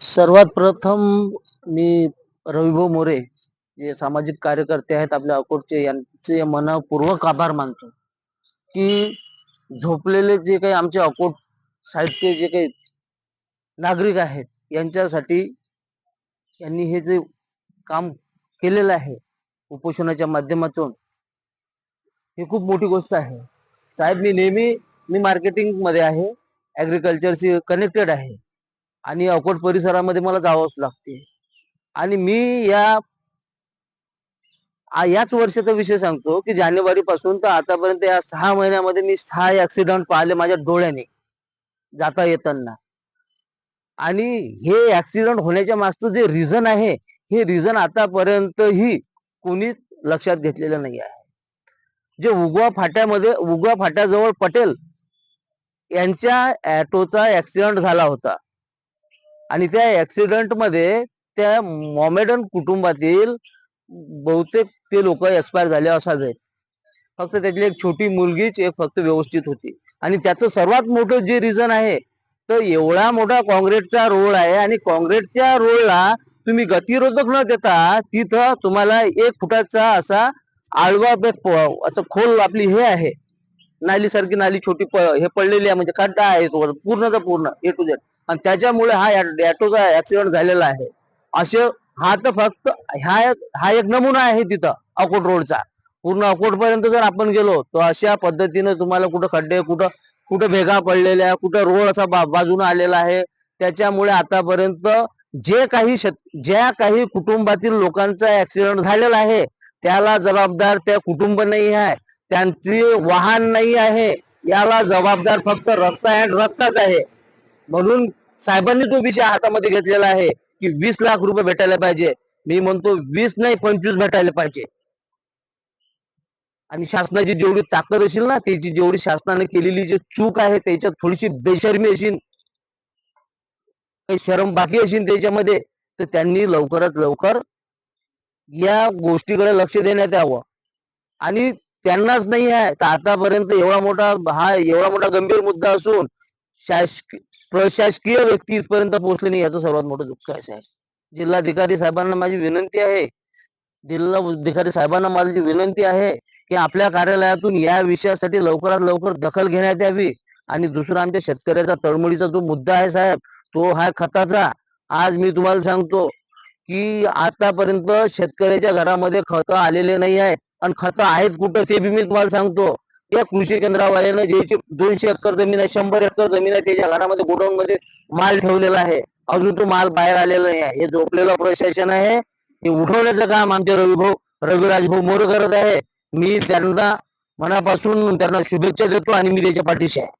सर्वात प्रथम मी रविभाऊ मोरे जे सामाजिक कार्यकर्ते आहेत आपल्या अकोटचे यांचे मनपूर्वक आभार मानतो की झोपलेले जे काही आमचे अकोट साईडचे जे काही नागरिक आहेत यांच्यासाठी यांनी हे जे काम केलेलं आहे उपोषणाच्या माध्यमातून ही खूप मोठी गोष्ट आहे. साहेब मी नेहमी मी मार्केटिंगमध्ये आहे ऍग्रिकल्चरशी कनेक्टेड आहे. आणि अकोट परिसरामध्ये मला जावंच लागते. आणि मी या याच वर्षाचा विषय सांगतो की जानेवारी पासून तर आतापर्यंत या सहा महिन्यामध्ये मी सहा ऍक्सिडेंट पाहिले माझ्या डोळ्याने जाता येताना. आणि हे ऍक्सिडेंट होण्याच्या मागचं जे रिझन आहे हे रिझन आतापर्यंतही कोणीच लक्षात घेतलेलं नाही आहे. जे उगवा फाट्यामध्ये उगवा फाट्याजवळ पटेल यांच्या ऍटोचा ऍक्सिडेंट झाला होता. आणि त्या ऍक्सिडेंटमध्ये त्या मॉमेडन कुटुंबातील बहुतेक ते लोक एक्सपायर झाले असावे फक्त त्यातली एक छोटी मुलगीच एक फक्त व्यवस्थित होती. आणि त्याचं सर्वात मोठं जे रिझन आहे तर एवढा मोठा काँग्रेसचा रोड आहे आणि काँग्रेसच्या रोडला तुम्ही गतिरोधक न देता तिथं तुम्हाला एक फुटाचा असा आळवा असं खोल आपली हे आहे. नाली सारखी नाली छोटी हे पडलेली आहे म्हणजे खड्डा आहे तो पूर्णचा पूर्ण ए टू झेड आणि त्याच्यामुळे हा ॲटोचा ऍक्सिडेंट झालेला आहे. असे हा तर फक्त हा हा एक नमुना आहे तिथं अकोट रोडचा. पूर्ण अकोट पर्यंत जर आपण गेलो तर अशा पद्धतीने तुम्हाला कुठं खड्डे कुठं कुठं भेगा पडलेल्या कुठं रोड असा बा, बाजूने आलेला आहे. त्याच्यामुळे आतापर्यंत जे काही शेत ज्या काही कुटुंबातील लोकांचा ऍक्सिडेंट झालेला आहे त्याला जबाबदार त्या कुटुंब नाही आहे. त्यांचे वाहन नाही आहे याला जबाबदार फक्त रस्ता अँड आणि रस्ताच आहे. म्हणून साहेबांनी तो विषय हातामध्ये घेतलेला आहे की वीस लाख रुपये भेटायला पाहिजे. मी म्हणतो वीस नाही पंचवीस भेटायला पाहिजे. आणि शासनाची जेवढी ताकद असेल ना त्याची जेवढी शासनाने केलेली जी चूक आहे त्याच्यात थोडीशी बेशर्मी असेल काही शरम बाकी असेल त्याच्यामध्ये तर त्यांनी लवकरात लवकर या गोष्टीकडे लक्ष देण्यात यावं. आणि त्यांनाच नाही आहे. तर आतापर्यंत एवढा मोठा हा एवढा मोठा गंभीर मुद्दा असून शासकीय प्रशासकीय व्यक्ती इथपर्यंत पोहोचले नाही याचं सर्वात मोठं दुःख आहे. जिल्हाधिकारी साहेबांना माझी विनंती आहे. जिल्हाधिकारी साहेबांना माझी विनंती आहे की आपल्या कार्यालयातून या विषयासाठी लवकरात लवकर दखल घेण्यात यावी. आणि दुसरा आमच्या शेतकऱ्याचा तळमळीचा जो मुद्दा आहे साहेब तो हा खताचा. आज मी तुम्हाला सांगतो की आतापर्यंत शेतकऱ्याच्या घरामध्ये खत आलेले नाही आहे. आणि खत आहेत कुठं ते बी मी तुम्हाला सांगतो. या कृषी केंद्रावाल्यानं ज्याची दोनशे एकर जमीन आहे शंभर एकर जमीन आहे त्याच्या घरामध्ये गोडाऊन मध्ये माल ठेवलेला आहे. अजून तो माल बाहेर आलेला नाही आहे. हे झोपलेलं प्रशासन आहे. हे उठवण्याचं काम आमचे रविभाऊ रविराज भाऊ मोर करत आहे. मी त्यांना मनापासून त्यांना शुभेच्छा देतो आणि मी त्याच्या पाठीशी आहे.